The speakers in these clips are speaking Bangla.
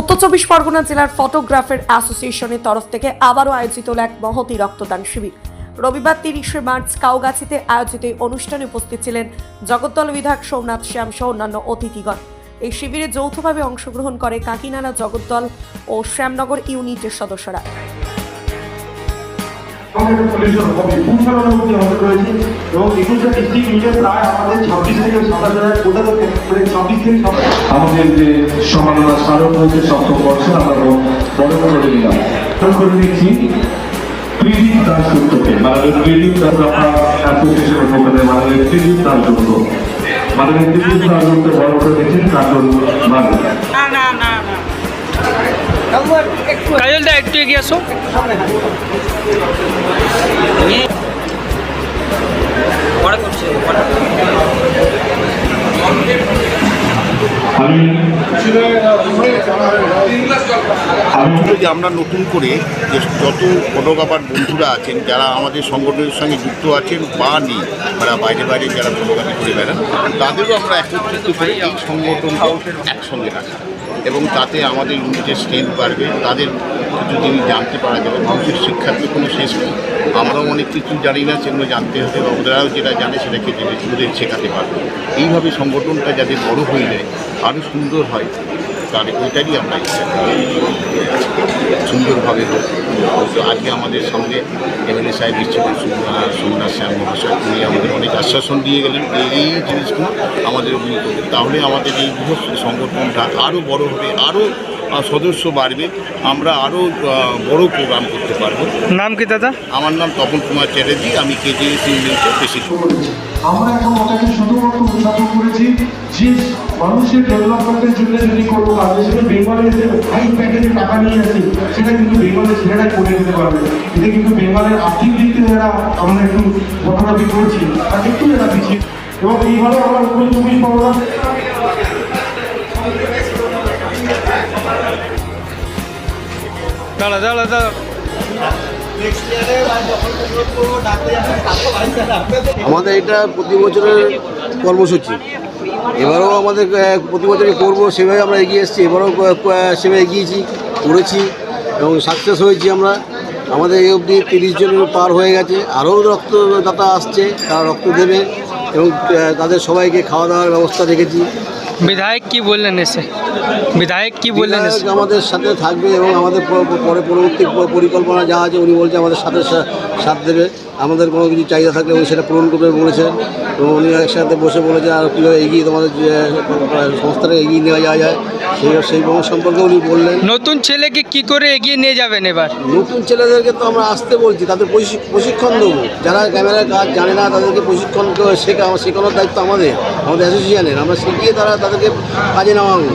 উত্তর চব্বিশ পরগনা জেলার ফটোগ্রাফার অ্যাসোসিয়েশনের তরফ থেকে আবারও আয়োজিত হল এক মহতি রক্তদান শিবির। রবিবার তিরিশে মার্চ কাউগাছিতে আয়োজিত এই অনুষ্ঠানে উপস্থিত ছিলেন জগদ্দল বিধায়ক সোমনাথ শ্যাম সহ অন্যান্য অতিথিগণ। এই শিবিরে যৌথভাবে অংশগ্রহণ করে কাকিনাড়া জগদ্দল ও শ্যামনগর ইউনিটের সদস্যরা। আমাদের সলিউশন হবে পৌঁছানোর মধ্যে আমাদের রয়েছে এবং একুশটা ডিস্ট্রিক্ট মিলে প্রায় আমাদের ছাব্বিশ থেকে সাতাশ হাজার কোথা থেকে মানে ছাব্বিশ থেকে আমাদের যে সম্মাননা স্মারক হয়েছে সপ্তম বর্ষে আমরা বড় করে শুরু করে দাসগুপ্তকে মাননীয় ত্রিদীপ দাস মাননীয় ত্রিদীপ দাসগুপ্ত বড় করে দিচ্ছেন কার্টুন মানুষ কাজল দা একটু এগিয়ে আসো। আমরা নতুন করে যে যত ফটোগ্রাফার বন্ধুরা আছেন যারা আমাদের সংগঠনের সঙ্গে যুক্ত আছেন বা নেই যারা বাইরে বাইরে যারা ফটোগ্রাফি করে বেড়ান তাদেরও আমরা একত্রিত করে এই সংগঠনটাও একসঙ্গে রাখা এবং তাতে আমাদের ইউনিটের স্ট্রেংথ বাড়বে, তাদের কিছু জিনিস জানতে পারা যাবে মানুষের শিক্ষার তো কোনো শেষ নেই। আমরাও অনেক কিছু জানি না, সেগুলো জানতে হবে বা ওরাও যেটা জানে সেটাকে ওদের শেখাতে পারবে। এইভাবে সংগঠনটা যাতে বড় হয়ে যায়, আরও সুন্দর হয়। তার ওইটারই আমরা ইচ্ছা সুন্দরভাবে আজকে আমাদের সঙ্গে এমএলএ সাহেব ইচ্ছুক সোমনাথ শ্যাম মহাশয়, উনি আমাদের অনেক আশ্বাসন দিয়ে গেলেন এই জিনিসগুলো আমাদের তাহলে আমাদের এই সংগঠনটা আরও বড়ো হবে আরও সদস্য বাড়বে আমরা আরও বড় প্রোগ্রাম করতে পারব। নাম কি দাদা? আমার নাম তপন কুমার চ্যাটার্জি আমি কেজিএস ইউনিটের প্রেসিডেন্ট আমরা এখন ওটাকে শুধুমাত্র করেছি যে মানুষের ডেভেলপমেন্টের জন্য যদি কোনো কাজ হিসেবে বেঙ্গলের যে হাই প্যাকেজে টাকা নিয়ে আসে সেটা কিন্তু বেঙ্গলের ছেলেরা করে দিতে পারবে। এতে কিন্তু বেঙ্গলের আর্থিক দিক থেকে যারা আমরা একটু ফটোগ্রাফি করছি তার একটু এরা পিছিয়ে এবং এইভাবে আমরা উত্তর চব্বিশ পরগনা দাঁড়া দাঁড়া দাঁড়া। আমাদের এটা প্রতি বছরের কর্মসূচি। এবারেও আমাদের প্রতি বছরই করব সেভাবে আমরা এগিয়ে এসেছি। এবারেও সেভাবে এগিয়েছি করেছি এবং সাকসেস হয়েছি আমরা। আমাদের এই অবধি তিরিশ জনের পার হয়ে গেছে। আরও রক্তদাতা আসছে তারা রক্ত দেবে এবং তাদের সবাইকে খাওয়া দাওয়ার ব্যবস্থা রেখেছি। বিধায়ক কি বললেন এসে? বিধায়ক কি বললেন? আমাদের সাথে থাকবে এবং আমাদের পরে পরবর্তী পরিকল্পনা যা আছে উনি বলছে আমাদের সাথে সাথ দেবে। আমাদের কোনো কিছু চাহিদা থাকলে উনি সেটা পূরণ করবে বলেছেন এবং উনি একসাথে বসে বলেছেন আর কীভাবে এগিয়ে তোমাদের যে সংস্থাটা এগিয়ে নেওয়া যাওয়া যায় সেই সেই সম্পর্কে উনি বললেন। নতুন ছেলেকে কি করে এগিয়ে নিয়ে যাবেন এবার? নতুন ছেলেদেরকে তো আমরা আসতে বলছি তাদের প্রশিক্ষণ দেবো। যারা ক্যামেরার কাজ জানে না তাদেরকে প্রশিক্ষণ শেখা শেখানোর দায়িত্ব আমাদের আমাদের অ্যাসোসিয়েশনের আমরা শিখিয়ে তারা তাদেরকে কাজে নেওয়াবো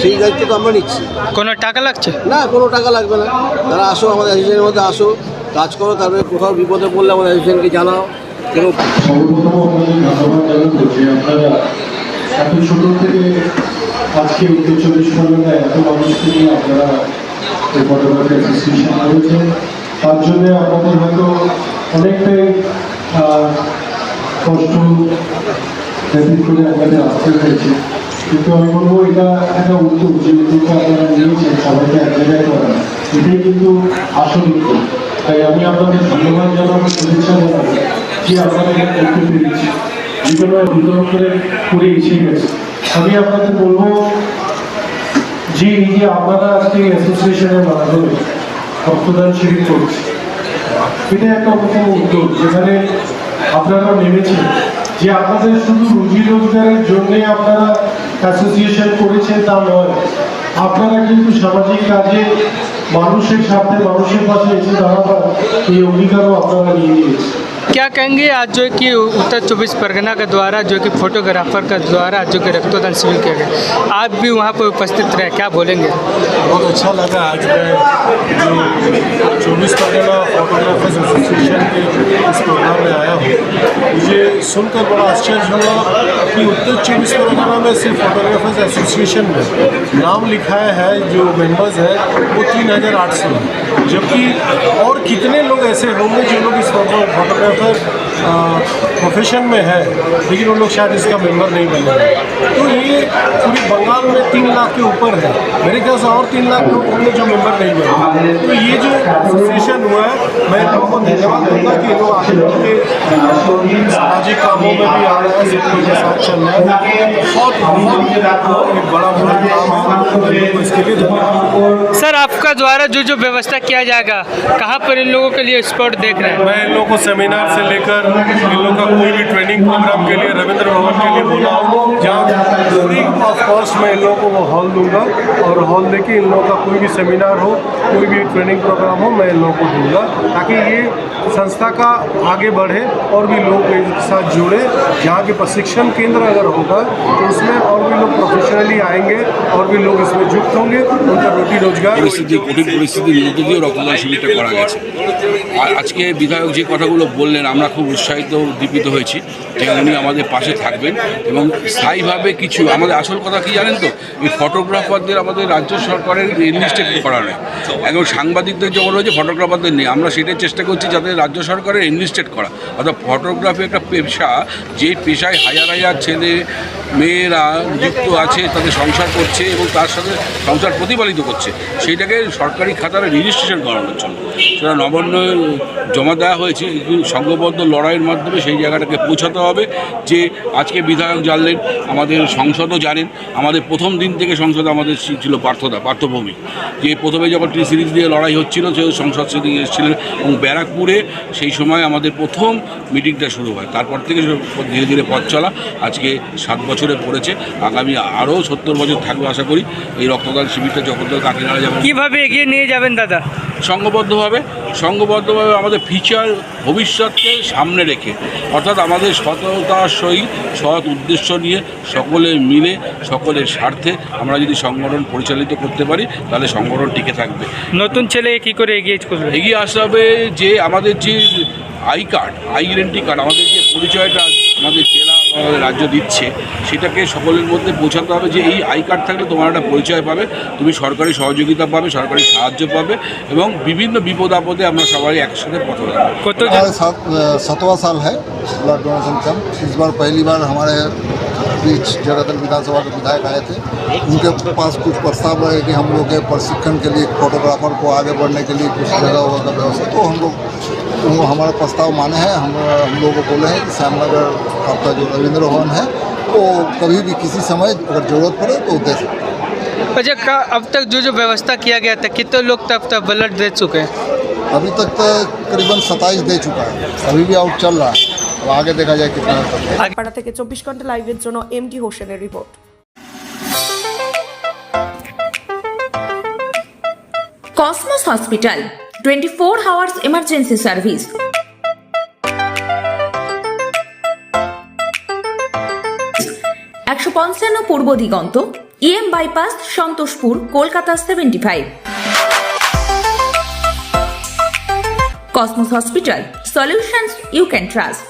সেই দায়িত্ব তো আমরা নিচ্ছি। কোনো টাকা লাগছে? না কোনো টাকা লাগবে না। তারা আসো আমাদের অ্যাসোসিয়েশনের মধ্যে আসো কাজ করো তারপরে কোথাও বিপদে পড়লে আমাদের অ্যাসোসিয়েশনকে জানাও। আপনারা এত ছোট থেকে আজকে উত্তর চব্বিশ পরগনায় এত মানুষকে নিয়ে আপনারা এই ফটোগ্রাফি অ্যাসোসিয়েশন করেছেন। তার জন্য আপনাদের হয়তো অনেকটাই কষ্ট ব্যতীত করে আপনাদের আসতে হয়েছে। কিন্তু আমি বলব, এটা একটা উদ্যোগ যে আপনারা নিয়েছেন, সবাইকে এক জায়গায় করা এটাই কিন্তু আসল উদ্যোগ। তাই আমি আপনাদের ধন্যবাদ জানাব, শুভেচ্ছা জানাব যে আপনারা করতে পেরেছি বিতরণ করে করে এসে গেছে। আমি বলব, যে এই যে আপনারা আজকে অ্যাসোসিয়েশনের মাধ্যমে রক্তদান শিবির করছে, এটা একটা অন্যতম উদ্যোগ, যেখানে আপনারা নেমেছেন। যে আপনাদের শুধু রুজি রোজগারের জন্যে আপনারা অ্যাসোসিয়েশন করেছেন তা নয়। আপনারা কিন্তু সামাজিক কাজে মানুষের সাথে মানুষের পাশে এসে দাঁড়াবার এই অধিকারও আপনারা নিয়ে নিয়েছেন। क्या कहेंगे आज जो कि उत्तर चौबीस परगना के द्वारा, जो कि फोटोग्राफर का द्वारा जो कि रक्तदान शिविर किया गया, आप भी वहाँ पर उपस्थित रहे, क्या बोलेंगे? बहुत अच्छा लगा आज मैं चौबीस परगना फोटोग्राफर्स एसोसिएशन के इस प्रोग्राम में आया हूँ। मुझे सुनकर बड़ा आश्चर्य हुआ कि उत्तर चौबीस परगना में सिर्फ़ फोटोग्राफर्स एसोसिएशन में नाम लिखाया है, जो मेंबर्स है, वो तीन हज़ार आठ सौ। जबकि और कितने लोग ऐसे होंगे जो लोग इस फोटोग्राफर प्रोफेशन में है लेकिन वो लोग शायद इसका मेंबर नहीं बने तो ये पूरी बंगाल में तीन लाख के ऊपर है। मेरे ख्याल से और तीन लाख लोग होंगे जो मेंबर नहीं बने। तो ये जो एसोसिएशन हुआ है मैं लोगों को धन्यवाद दूँगा कि लोग आगे बढ़ के सामाजिक कामों में भी आ रहे हैं सबको के साथ चल रहे हैं। बहुत बहुत एक बड़ा बड़ा काम है इसके लिए धन्यवाद। सर आपका द्वारा जो जो व्यवस्था किया जाएगा कहाँ पर इन लोगों के लिए स्पॉट देख रहे हैं? मैं इन लोगों को सेमिनार से लेकर इन लोगों का कोई भी ट्रेनिंग प्रोग्राम के लिए रविंद्र भवन के लिए बोला हूँ जहाँ फ्री ऑफ कॉस्ट मैं इन लोगों को वो हॉल दूंगा और हॉल देके इन लोगों का कोई भी सेमिनार हो कोई भी ट्रेनिंग प्रोग्राम हो मैं इन लोगों को दूंगा ताकि ये संस्था का आगे बढ़े और भी लोग इसके साथ जुड़े यहाँ के प्रशिक्षण केंद्र अगर होगा तो उसमें और भी लोग प्रोफेशनली आएंगे और भी लोग इसमें युक्त होंगे उनका रोटी रोजगार পরিস্থিতি কঠিন পরিস্থিতির মধ্যে দিয়েও রক্তদান শিবিরটা করা গেছে আর আজকে বিধায়ক যে কথাগুলো বললেন আমরা খুব উৎসাহিত উদ্দীপিত হয়েছি যে উনি আমাদের পাশে থাকবেন এবং স্থায়ীভাবে কিছু, আমাদের আসল কথা কি জানেন তো? এই ফটোগ্রাফারদের আমাদের রাজ্য সরকারের এনলিস্টেড করা নেই এখন সাংবাদিকদের যখন রয়েছে ফটোগ্রাফারদের নেই। আমরা সেটাই চেষ্টা করছি যাতে রাজ্য সরকারের এনলিস্টেড করা। অর্থাৎ ফটোগ্রাফি একটা পেশা, যে পেশায় হাজার হাজার ছেলে, মেয়েরা যুক্ত আছে, তাদের সংসার করছে এবং তার সাথে সংসার প্রতিপালিত করছে, সেইটাকে সরকারি খাতার রেজিস্ট্রেশন করানোর জন্য। সেটা নবান্ন জমা দেওয়া হয়েছে, সংঘবদ্ধ লড়াইয়ের মাধ্যমে সেই জায়গাটাকে পৌঁছাতে হবে যে আজকে বিধায়ক জানলেন আমাদের সংসদও জানেন আমাদের প্রথম দিন থেকে সংসদ আমাদের ছিল পার্থদা পার্থভূমি। যে প্রথমে যখন টি সিরিজ দিয়ে লড়াই হচ্ছিল সে সংসদ সেদিকে এসেছিলেন এবং ব্যারাকপুরে সেই সময় আমাদের প্রথম মিটিংটা শুরু হয়। তারপর থেকে ধীরে ধীরে পথ চলা আজকে সাত বছরে পড়েছে। আগামী আরও সত্তর বছর থাকবে আশা করি। এই রক্তদান শিবিরটা জগদ্দল কাকিনাড়া যেমন কীভাবে এগিয়ে নিয়ে যাবেন দাদা? সংঘবদ্ধভাবে সংঘবদ্ধভাবে আমাদের ফিচার ভবিষ্যৎকে সামনে রেখে অর্থাৎ আমাদের সততার সহিত সৎ উদ্দেশ্য নিয়ে সকলে মিলে সকলের স্বার্থে আমরা যদি সংগঠন পরিচালিত করতে পারি তাহলে সংগঠন টিকে থাকবে। নতুন ছেলে কি করে এগিয়ে করবে এগিয়ে আসতে হবে যে আমাদের যে আই কার্ড আইডেন্টি কার্ড আমাদের যে পরিচয়টা আমাদের জেলা রাজ্য দিচ্ছে সেটাকে সকলের মধ্যে পৌঁছাতে হবে যে এই আই কার্ড থাকলে তোমার একটা পরিচয় পাবে তুমি সরকারি সহযোগিতা পাবে সরকারি সাহায্য পাবে এবং বিভিন্ন বিপদ আপদে আমরা সবাই একসাথে পথ দেবো কত हमारे साथ सतवा साल है ब्लड डोनेशन कैंप इस बार पहली बार हमारे बीच जगदल विधानसभा के विधायक आए थे उनके पास कुछ प्रस्ताव रहे कि हम लोग के प्रशिक्षण के लिए फोटोग्राफर को आगे बढ़ने के लिए कुछ जगह होगा का व्यवस्था तो हम लोग वो हमारा प्रस्ताव माने हैं हम हम लोग को बोले हैं कि श्यामनगर आपका जो रविंद्र भवन है वो कभी भी किसी समय अगर ज़रूरत पड़े तो दे सकते हैं अच्छा का- अब तक जो जो व्यवस्था किया गया था कितने लोग तब तक ब्लड दे चुके हैं अभी तक तो करीबन सत्ताईस दे चुका है अभी भी आउट चल रहा है अब आगे देखा जाए कितना तक है। পাড়া থেকে চব্বিশ ঘন্টা লাইভের জন্য এম ডি হোসেনের report cosmos hospital twenty four hours emergency service একশো পঞ্চান্ন Purba Diganta EM bypass Santoshpur, Kolkata seventy five Cosmos hospital solutions you can trust